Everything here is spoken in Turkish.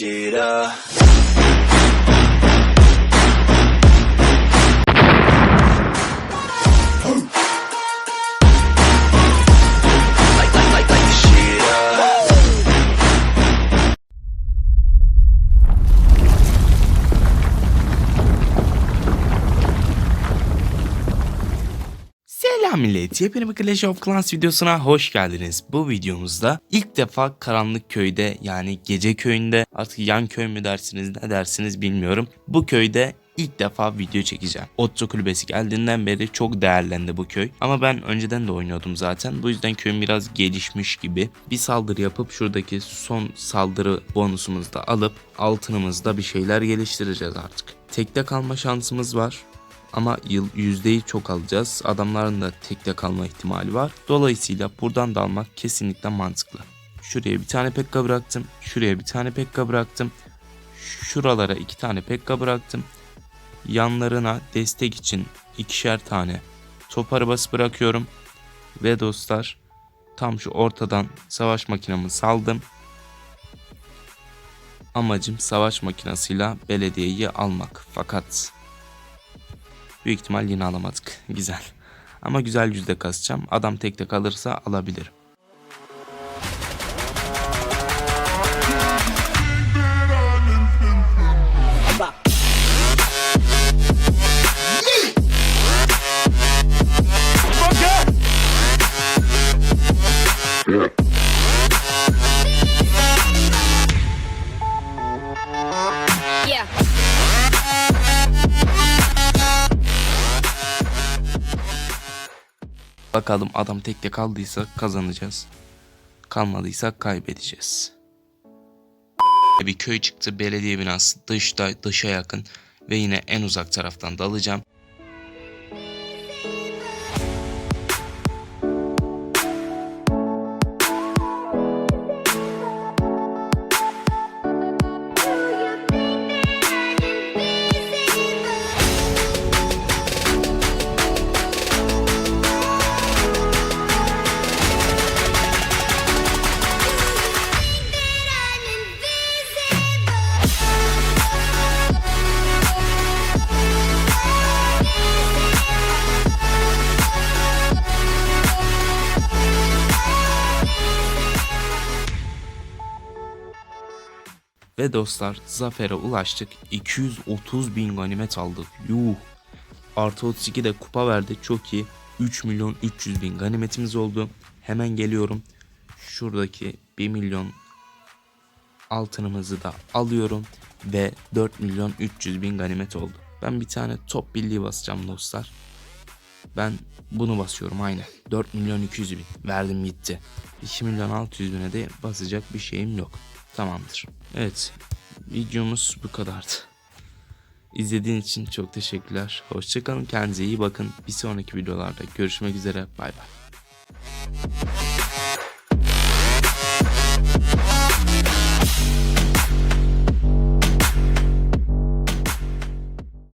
Shira. Selam millet, yepyeni bir Clash of Clans videosuna hoş geldiniz. Bu videomuzda ilk defa karanlık köyde yani gece köyünde artık yan köy mü dersiniz ne dersiniz bilmiyorum. Bu köyde ilk defa video çekeceğim. Otçu kulübesi geldiğinden beri çok değerlendi bu köy. Ama ben önceden de oynuyordum zaten. Bu yüzden köyüm biraz gelişmiş gibi. Bir saldırı yapıp şuradaki son saldırı bonusumuzu da alıp altınımızda bir şeyler geliştireceğiz artık. Tekte kalma şansımız var. Ama yıl yüzdeyi çok alacağız. Adamların da tekte kalma ihtimali var. Dolayısıyla buradan da almak kesinlikle mantıklı. Şuraya bir tane pekka bıraktım. Şuraya bir tane pekka bıraktım. Şuralara iki tane pekka bıraktım. Yanlarına destek için ikişer tane top arabası bırakıyorum. Ve dostlar tam şu ortadan savaş makinamı saldım. Amacım savaş makinasıyla belediyeyi almak. Fakat Büyük ihtimal yine alamadık. Güzel. Ama güzel yüzde kasacağım. Adam tek tek alırsa Bakalım adam tek tek kaldıysa kazanacağız. Kalmadıysa kaybedeceğiz. Bir köy çıktı. Belediye binası dışta, dışa yakın ve yine en uzak taraftan dalacağım. Ve dostlar zafere ulaştık. 230 bin ganimet aldık. Yuh. Artı 32 de kupa verdi. Çok iyi. 3 milyon 300 bin ganimetimiz oldu. Hemen geliyorum. Şuradaki 1 milyon altınımızı da alıyorum. Ve 4 milyon 300 bin ganimet oldu. Ben bir tane top birliği basacağım dostlar. Ben bunu basıyorum aynen. 4 milyon 200 bin. Verdim gitti. 2 milyon 600 bine de basacak bir şeyim yok. Tamamdır. Evet. Videomuz bu kadardı. İzlediğin için çok teşekkürler. Hoşçakalın. Kendinize iyi bakın. Bir sonraki videolarda görüşmek üzere. Bay bay.